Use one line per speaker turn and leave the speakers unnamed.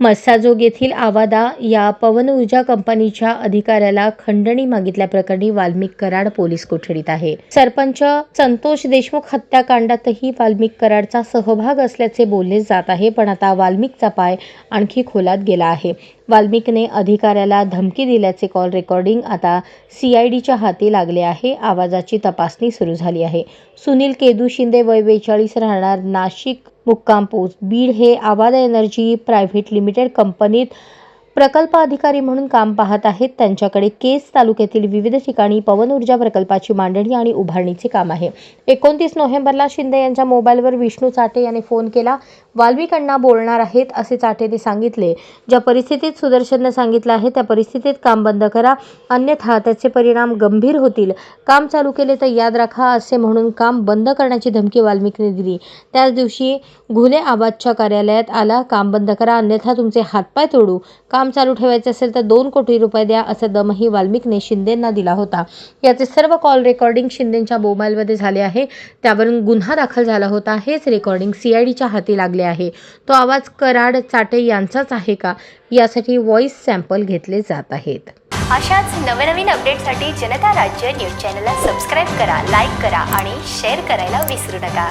मस्साजोग येथील आवादा या पवन ऊर्जा कंपनीच्या अधिकाऱ्याला खंडणी मागितल्याप्रकरणी वाल्मिक कराड पोलीस कोठडीत आहे. सरपंच संतोष देशमुख हत्याकांडातही वाल्मिक कराडचा सहभाग असल्याचे बोलले जात आहे पण आता वाल्मिकचा पाय आणखी खोलात गेला आहे. वाल्मिकने अधिकाऱ्याला धमकी दिल्याचे कॉल रेकॉर्डिंग आता सी आय डीच्या हाती लागले आहे. आवाजाची तपासणी सुरू झाली आहे. सुनील केदू शिंदे वय बेचाळीस राहणार नाशिक मुक्काम पोस्ट बीड हे आवाज एनर्जी प्रायव्हेट लिमिटेड कंपनीत प्रकल्प अधिकारी म्हणून काम पाहत आहेत. त्यांच्याकडे केस तालुक्यातील विविध ठिकाणी पवन ऊर्जा प्रकल्पाची मांडणी आणि उभारणीचे काम आहे. एकोणतीस नोव्हेंबरला शिंदे यांच्या मोबाईलवर विष्णू चाटे यांनी फोन केला. वाल्मिकांना बोलणार आहेत असे चाटेने सांगितले. ज्या परिस्थितीत सुदर्शननं सांगितलं आहे त्या परिस्थितीत काम बंद करा. अन्यथा त्याचे परिणाम गंभीर होतील. काम चालू केले तर याद राखा असे म्हणून काम बंद करण्याची धमकी वाल्मिकने दिली. त्याच दिवशी घुले आबादच्या कार्यालयात आला. काम बंद करा अन्यथा तुमचे हातपाय तोडू. का काम चालू ठेवायचे असेल तर दोन कोटी रुपये द्या असा दमही वाल्मिकने शिंदेंना दिला होता. याचे सर्व कॉल रेकॉर्डिंग शिंदेंच्या मोबाईलमध्ये झाले आहे. त्यावरून गुन्हा दाखल झाला होता. हेच रेकॉर्डिंग सीआयडीच्या हाती लागले आहे. तो आवाज कराड चाटे यांचाच आहे का? यासाठी व्हॉइस सॅम्पल घेतले जात आहेत.
अशाच नवनवीन अपडेटसाठी जनता राज्य न्यूज चॅनलला सबस्क्राईब करा लाईक करा आणि शेअर करायला विसरू नका.